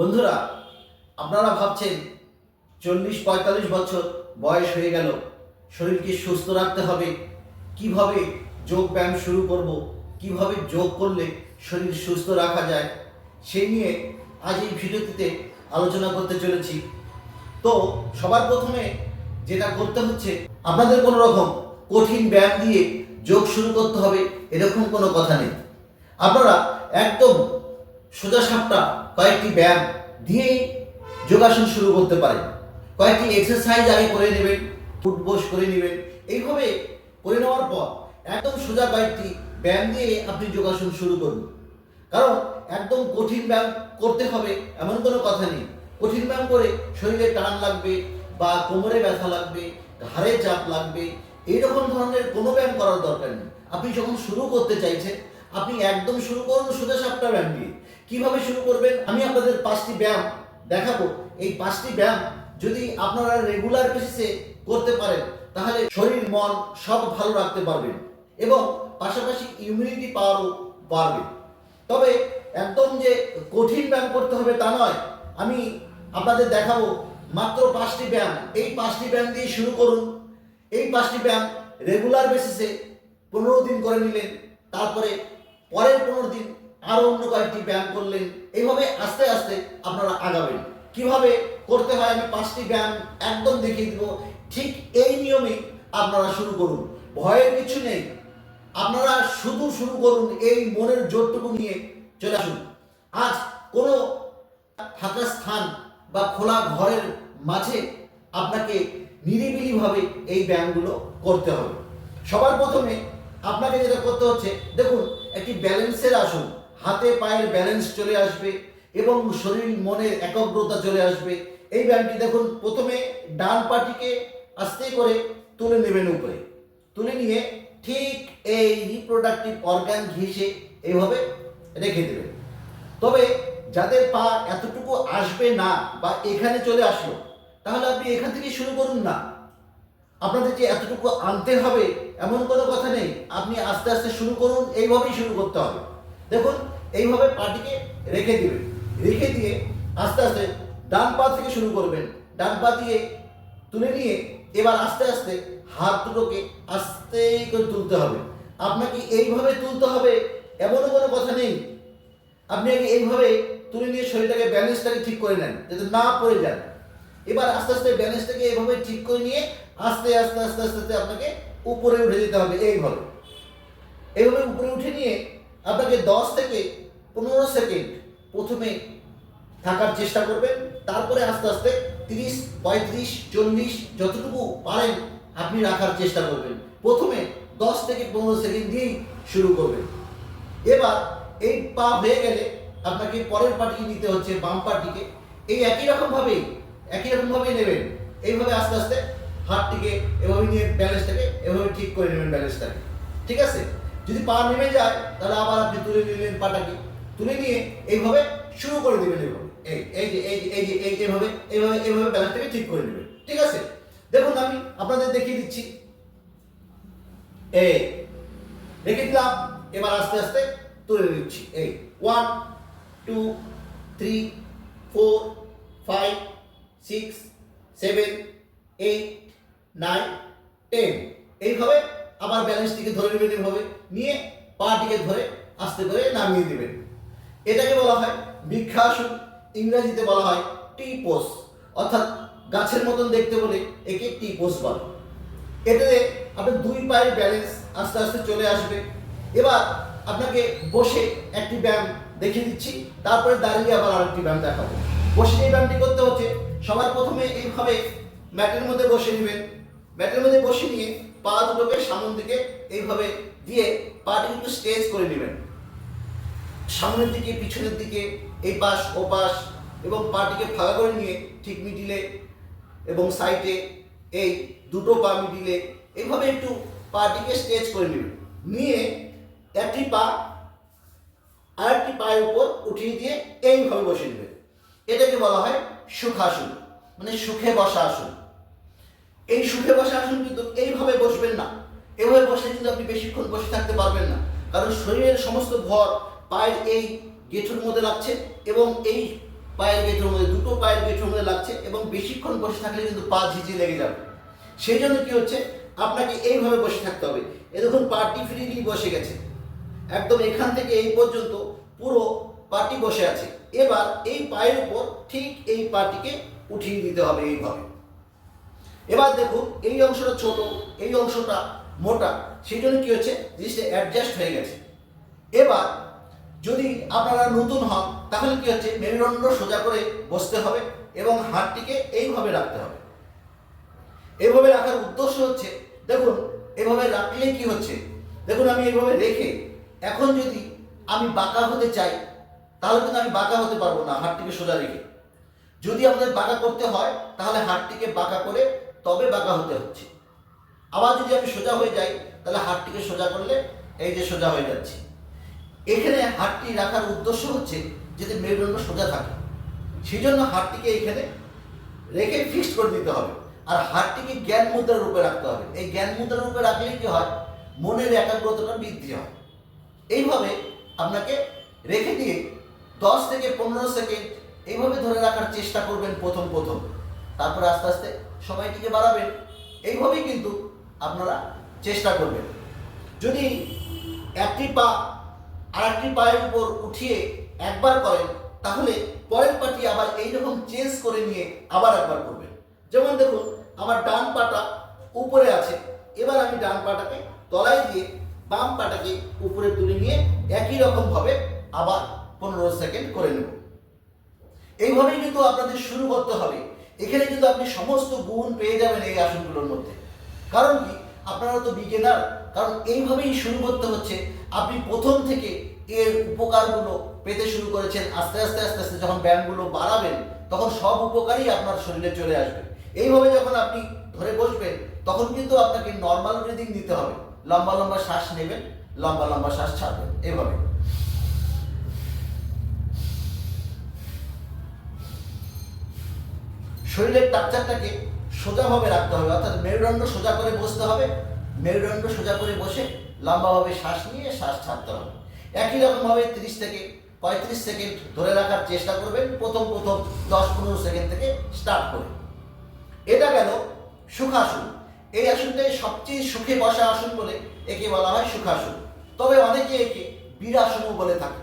বন্ধুরা, আপনারা ভাবছেন চল্লিশ পঁয়তাল্লিশ বছর বয়স হয়ে গেল, শরীরকে সুস্থ রাখতে হবে, কীভাবে যোগ ব্যায়াম শুরু করব, কীভাবে যোগ করলে শরীর সুস্থ রাখা যায়, সেই নিয়ে আজ এই ভিডিওটিতে আলোচনা করতে চলেছি। তো সবার প্রথমে যেটা করতে হচ্ছে, আপনাদের কোনো রকম কঠিন ব্যায়াম দিয়ে যোগ শুরু করতে হবে, এরকম কোনো কথা নেই। আপনারা একদম সোজা সাপটা কয়েকটি ব্যায়াম দিয়েই যোগাসন শুরু করতে পারেন কয়েকটি এক্সারসাইজ আগে করে নেবেন ফুটবোস করে নেবেন, এইভাবে করে নেওয়ার পর একদম সোজা কয়েকটি ব্যায়াম দিয়ে আপনি যোগাসন শুরু করুন। কারণ একদম কঠিন ব্যায়াম করতে হবে এমন কোনো কথা নেই। কঠিন ব্যায়াম করে শরীরে টান লাগবে বা কোমরে ব্যথা লাগবে, ঘাড়ে চাপ লাগবে, এইরকম ধরনের কোনো ব্যায়াম করার দরকার নেই। আপনি যখন শুরু করতে চাইছেন, আপনি একদম শুরু করুন সোজা সাপটা ব্যায়াম দিয়ে। কীভাবে শুরু করবেন? আমি আপনাদের পাঁচটি ব্যায়াম দেখাবো। এই পাঁচটি ব্যায়াম যদি আপনারা রেগুলার বেসিসে করতে পারেন, তাহলে শরীর, মন সব ভালো রাখতে পারবেন এবং পাশাপাশি ইমিউনিটি পাওয়ারও বাড়বে। তবে একদম যে কঠিন ব্যায়াম করতে হবে তা নয়। আমি আপনাদের দেখাবো মাত্র পাঁচটি ব্যায়াম। এই পাঁচটি ব্যায়াম দিয়ে শুরু করুন। এই পাঁচটি ব্যায়াম রেগুলার বেসিসে পনেরো দিন করে নিলেন, তারপরে পরের পনেরো দিন আরও অন্য কয়েকটি ব্যায়াম করলেন এইভাবে আস্তে আস্তে আপনারা আগাবেন। কীভাবে করতে হয় আমি পাঁচটি ব্যায়াম একদম দেখিয়ে দিব। ঠিক এই নিয়মে আপনারা শুরু করুন। ভয়ের কিছু নেই। আপনারা শুধু শুরু করুন এই মনের জোরটুকু নিয়ে চলে আসুন। আজ কোনো ফাঁকা স্থান বা খোলা ঘরের মাঝে আপনাকে নিরিবিলিভাবে এই ব্যায়ামগুলো করতে হবে। সবার প্রথমে আপনাকে যেটা করতে হচ্ছে, দেখুন, একটি ব্যালেন্সের আসুন। হাতে পায়ের ব্যালেন্স চলে আসবে এবং শরীর মনের একাগ্রতা চলে আসবে। এই ব্যায়ামটি দেখুন, প্রথমে ডান পাটিকে আস্তে করে তুলে নেবেন উপরে। তুলে নিয়ে ঠিক এই রিপ্রোডাক্টিভ অর্গান ঘেঁষে এইভাবে রেখে দেবেন। তবে যাদের পা এতটুকু আসবে না বা এখানে চলে আসলো, তাহলে আপনি এখান থেকে শুরু করুন না। আপনাদের যে এতটুকু আনতে হবে, এমন কোনো কথা নেই। আপনি আস্তে আস্তে শুরু করুন, এইভাবেই শুরু করতে হবে। দেখুন, এইভাবে পাটিকে রেখে দিবেন। রেখে দিয়ে আস্তে আস্তে ডান পা থেকে শুরু করবেন। ডান পা দিয়ে তুলে নিয়ে এবার আস্তে আস্তে হাত দুটোকে আস্তে করে তুলতে হবে। আপনাকে এইভাবে তুলতে হবে, এমনও কোনো কথা নেই। আপনি আগে এইভাবে তুলে নিয়ে শরীরটাকে ব্যালেন্সটাকে ঠিক করে নেন, যাতে না পড়ে যান। এবার আস্তে আস্তে ব্যালেন্সটাকে এভাবে ঠিক করে নিয়ে আস্তে আস্তে আস্তে আস্তে আস্তে আপনাকে উপরে উঠে যেতে হবে, এইভাবে। এইভাবে উপরে উঠে নিয়ে আপনাকে দশ থেকে পনেরো সেকেন্ড প্রথমে থাকার চেষ্টা করবেন, তারপরে আস্তে আস্তে তিরিশ, পঁয়ত্রিশ, চল্লিশ, যতটুকু পারেন আপনি রাখার চেষ্টা করবেন। প্রথমে দশ থেকে পনেরো সেকেন্ড দিয়েই শুরু করবেন। এবার এই পা হয়ে গেলে আপনাকে পরের পাটিকে নিতে হচ্ছে বাম পাটিকে। এই একই রকমভাবেই একই রকমভাবেই নেবেন। এইভাবে আস্তে আস্তে হাতটিকে এভাবে নিয়ে ব্যালেন্সটাকে এভাবে ঠিক করে নেবেন ব্যালেন্সটাকে। ঠিক আছে? যদি পা নেমে যায়, তাহলে আবার আপনি তুলে নিলেন পাটাকে। তুলে নিয়ে এইভাবে শুরু করে দেবেন এইভাবে এই এই যে, এই এই যে, এই এইভাবে এইভাবে এইভাবে ব্যালেন্সটাকে ঠিক করে নেবেন। ঠিক আছে? দেখুন, আমি আপনাদের দেখিয়ে দিচ্ছি। এই, রেখে দিলাম। এবার আস্তে আস্তে তুলে নিচ্ছি। এই one two three four five six seven eight nine ten এইভাবে আবার ব্যালেন্সটিকে ধরে নেবেন এইভাবে নিয়ে পাটিকে ধরে আস্তে করে নামিয়ে দেবেন। এটাকে বলা হয় বৃক্ষাসন, ইংরেজিতে বলা হয় টি পোস অর্থাৎ গাছের মতন দেখতে বলে একে টি পোস বলে। এটাতে আপনার দুই পায়ের ব্যালেন্স আস্তে আস্তে চলে আসবে। এবার আপনাকে বসে একটি ব্যায়াম দেখিয়ে দিচ্ছি, তারপরে দাঁড়িয়ে আবার আরেকটি ব্যায়াম দেখাবো। বসে এই ব্যায়ামটি করতে হচ্ছে, সবার প্রথমে এইভাবে ম্যাটের মধ্যে বসে নেবেন। ম্যাটের মধ্যে বসে নিয়ে পা দুটোকে সামন দিকে এইভাবে দিয়ে পাটি একটু স্ট্রেচ করে নেবেন। সামনের দিকে, পিছনের দিকে এই পাশ ও পাশ এবং পাটিকে ফাঁকা করে নিয়ে ঠিক মিডিলে এবং সাইডে এই দুটো পা মিডিলে এইভাবে একটু পাটিকে স্ট্রেচ করে নেবেন। নিয়ে একটি পা, আরেকটি পায়ের উপর উঠিয়ে দিয়ে এইভাবে বসে নেবেন। এটাকে বলা হয় সুখাসন মানে সুখে বসা আসন। এই সুখে বসা আসন কিন্তু এইভাবে বসবেন না। এভাবে বসে কিন্তু আপনি বেশিক্ষণ বসে থাকতে পারবেন না। কারণ শরীরের সমস্ত ভর পায়ের এই গেঠুর মধ্যে লাগছে এবং এই পায়ের গেটের মধ্যে, দুটো পায়ের গেটের মধ্যে লাগছে এবং বেশিক্ষণ বসে থাকলে কিন্তু পা ঝিঝি লেগে যাবে। সেই জন্য কি হচ্ছে? আপনাকে এইভাবে বসে থাকতে হবে। এ দেখুন, পাটি ফ্রিলি বসে গেছে। একদম এখান থেকে এই পর্যন্ত পুরো পাটি বসে আছে। এবার এই পায়ের উপর ঠিক এই পাটিকে উঠিয়ে দিতে হবে এইভাবে। এবার দেখুন, এই অংশটা ছোট, এই অংশটা মোটা সেই জন্য কি হচ্ছে? জিনিসটা অ্যাডজাস্ট হয়ে গেছে। এবার যদি আপনারা নতুন হন, তাহলে কি হচ্ছে? মেরুদণ্ড সোজা করে বসতে হবে এবং হাতটিকে এইভাবে রাখতে হবে। এইভাবে রাখার উদ্দেশ্য হচ্ছে, দেখুন, এভাবে রাখলে কি হচ্ছে? দেখুন, আমি এইভাবে রেখে এখন যদি আমি বাঁকা হতে চাই, তাহলে কিন্তু আমি বাঁকা হতে পারব না হাতটিকে সোজা রেখে। যদি আমাদের বাঁকা করতে হয়, তাহলে হাতটিকে বাঁকা করে তবে বাঁকা হতে হচ্ছে। আবার যদি আমি সোজা হয়ে যাই, তাহলে হাতটিকে সোজা করলে এই যে সোজা হয়ে যাচ্ছে। এখানে হাতটি রাখার উদ্দেশ্য হচ্ছে যাতে মেরুদণ্ড সোজা থাকে সেই জন্য হাতটিকে এখানে রেখে ফিক্সড করে দিতে হবে। আর হাতটিকে জ্ঞান মুদ্রার রূপে রাখতে হবে। এই জ্ঞান মুদ্রার রূপে রাখলে কি হয়? মনের একাগ্রতাটা বৃদ্ধি হয়। এইভাবে আপনাকে রেখে দিয়ে দশ থেকে পনেরো সেকেন্ড এইভাবে ধরে রাখার চেষ্টা করবেন প্রথম প্রথম। তারপরে আস্তে আস্তে সময়টিকে বাড়াবেন। এইভাবেই কিন্তু আপনারা চেষ্টা করবেন। যদি একটি পা আর একটি পায়ের উপর উঠিয়ে একবার করেন, তাহলে পরের পাটি আবার এইরকম চেঞ্জ করে নিয়ে আবার একবার করবেন। যেমন দেখুন, আমার ডান পাটা উপরে আছে, এবার আমি ডান পাটাকে তলায় দিয়ে বাম পাটাকে উপরে তুলে নিয়ে একই রকম ভাবে আবার পনেরো সেকেন্ড করে নেব। এইভাবেই কিন্তু আপনাদের শুরু করতে হবে। এখানে কিন্তু আপনি সমস্ত গুণ পেয়ে যাবেন এই আসনগুলোর মধ্যে। কারণ কি? আপনারা তো বিগেনার কারণ এইভাবেই শুরু করতে হচ্ছে। আপনি প্রথম থেকে এর উপকারগুলো পেতে শুরু করেছেন আস্তে আস্তে আস্তে আস্তে। যখন ব্যায়ামগুলো বাড়াবেন, তখন সব উপকারই আপনার শরীরে চলে আসবে। এইভাবে যখন আপনি ধরে বসবেন, তখন কিন্তু আপনাকে নর্মাল ব্রিদিং দিতে হবে। লম্বা লম্বা শ্বাস নেবেন, লম্বা লম্বা শ্বাস ছাড়বেন, এভাবে। শরীরের টাকচারটাকে সোজাভাবে রাখতে হবে, অর্থাৎ মেরুদণ্ড সোজা করে বসতে হবে, মেরুদণ্ড সোজা করে বসে লম্বাভাবে শ্বাস নিয়ে শ্বাস ছাড়তে হবে। একই রকমভাবে তিরিশ থেকে পঁয়ত্রিশ সেকেন্ড ধরে রাখার চেষ্টা করবেন, প্রথম প্রথম দশ পনেরো সেকেন্ড থেকে স্টার্ট করে। এটা গেল সুখাসন। এই আসনটাই সবচেয়ে সুখে বসা আসন বলে একে বলা হয় সুখাসন। তবে অনেকে একে বীরাসনও বলে থাকে।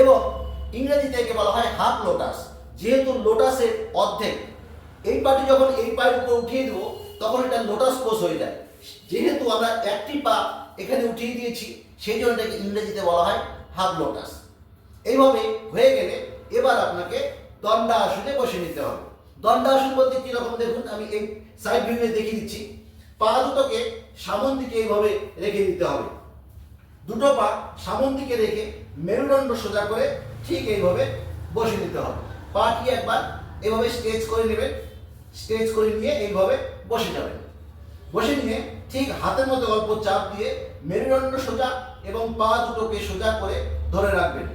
এবং ইংরেজিতে একে বলা হয় হাফ লোটাস। যেহেতু লোটাসের অর্ধেক এই পাটি যখন এই পায়ের উপর উঠিয়ে দেবো, তখন এটা লোটাস পোজ হয়ে যায়। যেহেতু আমরা একটি পা এখানে উঠিয়ে দিয়েছি, সেই জন্য এটাকে ইংরেজিতে বলা হয় হাফ লোটাস এইভাবে হয়ে গেলে এবার আপনাকে দণ্ডা আসনে বসে নিতে হবে। দণ্ডা আসন বলতে কীরকম দেখুন, আমি এই সাইড ভিউয়ে দেখিয়ে দিচ্ছি। পা দুটোকে সামন দিকে এইভাবে রেখে দিতে হবে। দুটো পা সামন দিকে রেখে মেরুদণ্ড সোজা করে ঠিক এইভাবে বসে নিতে হবে। পাটি একবার এইভাবে স্ট্রেচ করে নেবেন স্ট্রেচ করে নিয়ে এইভাবে বসে যাবেন। বসে নিয়ে ঠিক হাতের মধ্যে অল্প চাপ দিয়ে মেরুদণ্ড সোজা এবং পা দুটোকে সোজা করে ধরে রাখবেন।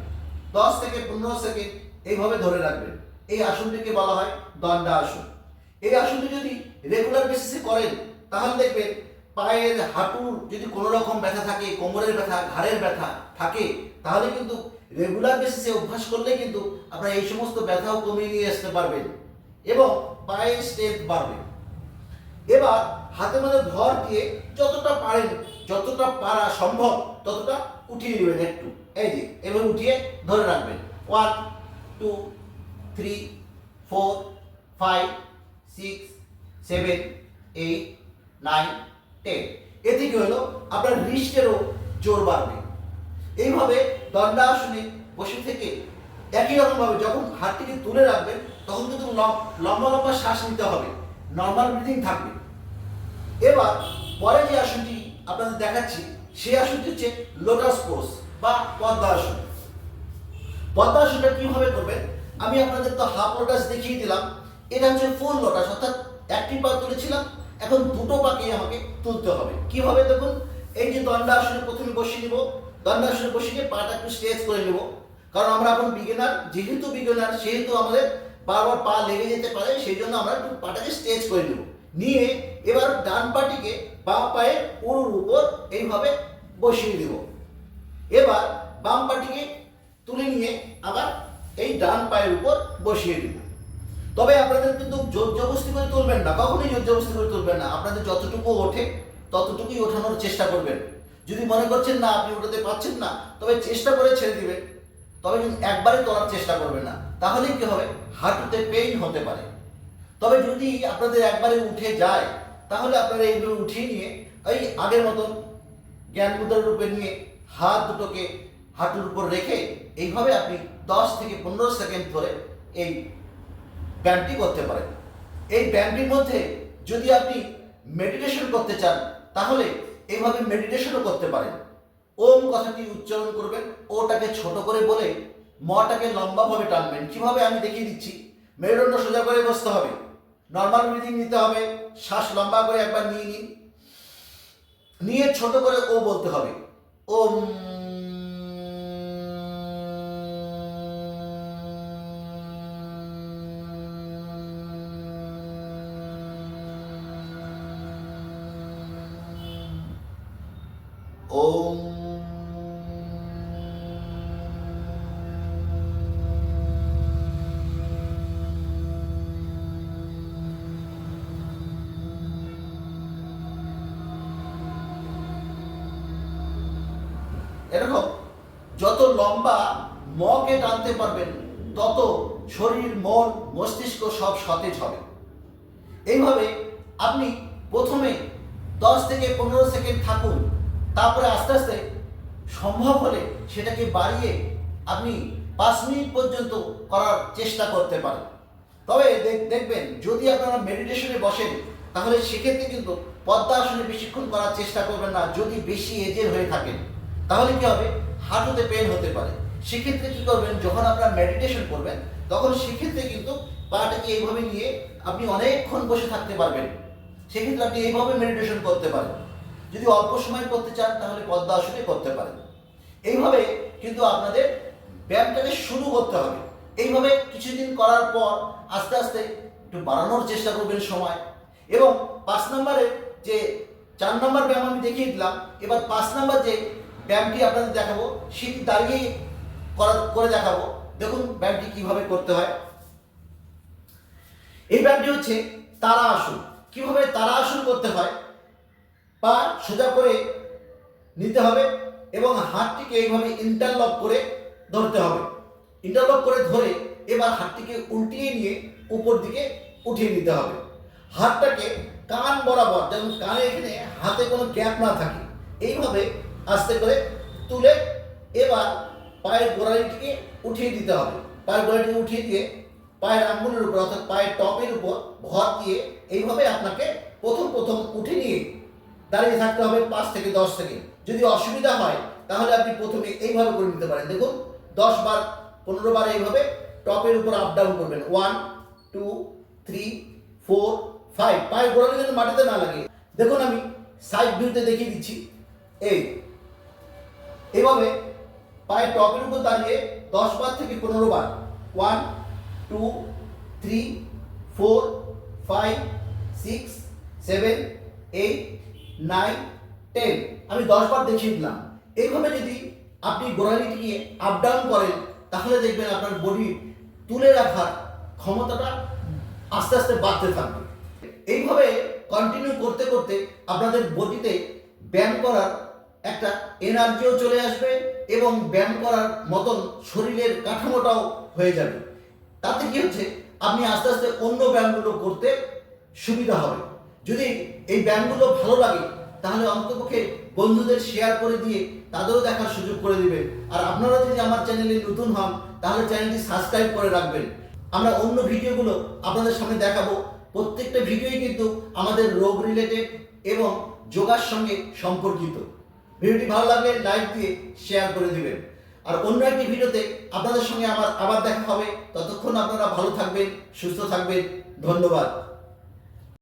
দশ থেকে পনেরো সেকেন্ড এইভাবে ধরে রাখবেন। এই আসনটিকে বলা হয় দণ্ডা আসন। এই আসনটি যদি রেগুলার বেসিসে করেন, তাহলে দেখবেন পায়ের হাঁটুর যদি কোনো রকম ব্যথা থাকে, কোমরের ব্যথা, ঘাড়ের ব্যথা থাকে, তাহলে কিন্তু রেগুলার বেসিসে অভ্যাস করলে কিন্তু আপনারা এই সমস্ত ব্যথাও কমিয়ে নিয়ে আসতে পারবেন। এবং পায়ের স্ট্রেংথ বাড়বে। এবার হাতে মধ্যে ভর দিয়ে যতটা পারেন, যতটা পারা সম্ভব, ততটা উঠিয়ে নেবেন একটু। এই যে এবার উঠিয়ে ধরে রাখবেন। One two three four five six seven eight nine ten এ থেকে হলো আপনার রিস্টেরও জোর বাড়বে। এইভাবে দণ্ডাসনে বসে থেকে একই রকমভাবে যখন হাতটিকে তুলে রাখবেন তখন কিন্তু লম্বা লম্বা শ্বাস নিতে হবে। নর্মাল ব্রিদিং থাকবে। এবার পরে যে আসনটি আপনাদের দেখাচ্ছি, সেই আসনটি হচ্ছে লোটাস পোজ বা পদ্মাসন পদ্মাসনটা কীভাবে করবেন? আমি আপনাদের তো হাফ লোটাস দেখিয়ে দিলাম। এটা হচ্ছে ফুল লোটাস অর্থাৎ একটি পা তুলেছিলাম, এখন দুটো পাকে আমাকে তুলতে হবে। কীভাবে দেখুন? এই যে দণ্ডাসনে প্রথমে বসিয়ে নিব। দণ্ডাসনে বসিয়ে পাটা একটু স্ট্রেচ করে নেব। কারণ আমরা এখন বিগিনার যেহেতু বিগিনার সেহেতু আমাদের বারবার পা লেগে যেতে পারে, সেই জন্য আমরা একটু পাটাকে স্ট্রেচ করে নেব। নিয়ে এবার ডান পাটিকে বাম পায়ের উরুর উপর এইভাবে বসিয়ে দেব। এবার বাম পাটিকে তুলে নিয়ে আবার এই ডান পায়ের উপর বসিয়ে দিব। তবে আপনাদের কিন্তু জোর জবস্তি করে তুলবেন না, কখনোই জোর জবস্তি করে তুলবেন না। আপনাদের যতটুকু ওঠে, ততটুকুই ওঠানোর চেষ্টা করবেন। যদি মনে করছেন না, আপনি ওঠাতে পারছেন না, তবে চেষ্টা করে ছেড়ে দিবেন। তবে কিন্তু একবারে তোলার চেষ্টা করবেন না। তাহলে কি হবে? হাঁটুতে পেইন হতে পারে। তবে যদি আপনাদের একবারে উঠে যায়, তাহলে আপনারা এইগুলো উঠিয়ে নিয়ে এই আগের মতন জ্ঞান মুদ্রার রূপে নিয়ে হাত দুটোকে হাঁটুর উপর রেখে এইভাবে আপনি দশ থেকে পনেরো সেকেন্ড ধরে এই ব্যায়ামটি করতে পারেন। এই ব্যায়ামটির মধ্যে যদি আপনি মেডিটেশন করতে চান, তাহলে এইভাবে মেডিটেশনও করতে পারেন। ওম কথাটি উচ্চারণ করবেন, ওটাকে ছোট করে বলে মটাকে লম্বাভাবে টানবেন। কীভাবে আমি দেখিয়ে দিচ্ছি? মেরুদণ্ড সোজা করে বসতে হবে। নর্মাল ব্রিদিং নিতে হবে। শ্বাস লম্বা করে একবার নিয়ে নিন। নিয়ে ছোট করে ও বলতে হবে। ওম। এরকম যত লম্বা মকে টানতে পারবেন, তত শরীর, মন, মস্তিষ্ক সব সতেজ হবে। এইভাবে আপনি প্রথমে দশ থেকে পনেরো সেকেন্ড থাকুন, তারপরে আস্তে আস্তে সম্ভব হলে সেটাকে বাড়িয়ে আপনি পাঁচ মিনিট পর্যন্ত করার চেষ্টা করতে পারেন। তবে দেখ- দেখবেন, যদি আপনারা মেডিটেশনে বসেন, তাহলে সেক্ষেত্রে কিন্তু পদ্মা আসনে বেশিক্ষণ করার চেষ্টা করবেন না, যদি বেশি এজের হয়ে থাকেন। তাহলে কি হবে? হাঁটুতে পেন হতে পারে। সেক্ষেত্রে কি করবেন? যখন আপনারা মেডিটেশন করবেন, তখন সেক্ষেত্রে কিন্তু পাটাকে এইভাবে নিয়ে আপনি অনেকক্ষণ বসে থাকতে পারবেন। সেক্ষেত্রে আপনি এইভাবে মেডিটেশন করতে পারেন। যদি অল্প সময় করতে চান, তাহলে পদ্মা আসনে করতে পারেন। এইভাবে কিন্তু আপনাদের ব্যায়ামটাকে শুরু করতে হবে। এইভাবে কিছুদিন করার পর আস্তে আস্তে একটু বাড়ানোর চেষ্টা করবেন সময়। এবং পাঁচ নম্বরের যে চার নম্বর ব্যায়াম আমি দেখিয়ে দিলাম, এবার পাঁচ নম্বর যে ব্যায়ামটি আপনাদের দেখাবো। সেটি দাঁড়িয়ে করা করে দেখাবো। দেখুন ব্যায়ামটি কীভাবে করতে হয়। এই ব্যায়ামটি হচ্ছে তারা আসন। কীভাবে তারা আসন করতে হয়, পা সোজা করে নিতে হবে এবং হাতটিকে এইভাবে ইন্টারলক করে ধরতে হবে। ইন্টারলক করে ধরে এবার হাতটিকে উল্টিয়ে নিয়ে উপর দিকে উঠিয়ে নিতে হবে। হাতটাকে কান বরাবর, যেমন কানে এখানে হাতে কোনো গ্যাপ না থাকে, এইভাবে আস্তে করে তুলে এবার পায়ের গোড়ালিটিকে উঠিয়ে দিতে হবে। পায়ের গোড়ালিটিকে উঠিয়ে দিয়ে পায়ের আঙ্গুলের উপর অর্থাৎ পায়ের টপের উপর ভর দিয়ে এইভাবে আপনাকে প্রথম প্রথম উঠে নিয়ে দাঁড়িয়ে থাকতে হবে পাঁচ থেকে দশ সেকেন্ড। যদি অসুবিধা হয়, তাহলে আপনি প্রথমে এইভাবে করে নিতে পারেন। দেখুন, দশ বার, পনেরো বার এইভাবে টপের উপর আপ ডাউন করবেন। One two three four five পায়ের গোড়ালি যেন মাটিতে না লাগে। দেখুন আমি সাইড ভিউতে দেখিয়ে দিচ্ছি। এই এইভাবে পায়ের টপের উপর দাঁড়িয়ে দশ বার থেকে পনেরো বার। One two three four five six seven eight nine ten আমি দশ বার দেখিয়ে দিলাম। এইভাবে যদি আপনি গোড়ালিটিকে আপ ডাউন করেন, তাহলে দেখবেন আপনার বডি তুলে রাখার ক্ষমতাটা আস্তে আস্তে বাড়তে থাকবে। এইভাবে কন্টিনিউ করতে করতে আপনাদের বডিতে ব্যায়াম করার একটা এনার্জিও চলে আসবে এবং ব্যায়াম করার মতন শরীরের কাঠামোটাও হয়ে যাবে। তাতে কি হচ্ছে? আপনি আস্তে আস্তে অন্য ব্যায়ামগুলো করতে সুবিধা হবে। যদি এই ব্যায়ামগুলো ভালো লাগে, তাহলে অন্তপক্ষে বন্ধুদের শেয়ার করে দিয়ে তাদেরও দেখার সুযোগ করে দিবেন। আর আপনারা যদি আমার চ্যানেলে নতুন হন, তাহলে চ্যানেলটি সাবস্ক্রাইব করে রাখবেন। আমরা অন্য ভিডিওগুলো আপনাদের সামনে দেখাবো। প্রত্যেকটা ভিডিওই কিন্তু আমাদের রোগ রিলেটেড এবং যোগার সঙ্গে সম্পর্কিত। ভিডিওটি ভালো লাগলে লাইক দিয়ে শেয়ার করে দিবেন। আর অন্য একটি ভিডিওতে আপনাদের সঙ্গে আমার আবার দেখা হবে। ততক্ষণ আপনারা ভালো থাকবেন, সুস্থ থাকবেন। ধন্যবাদ।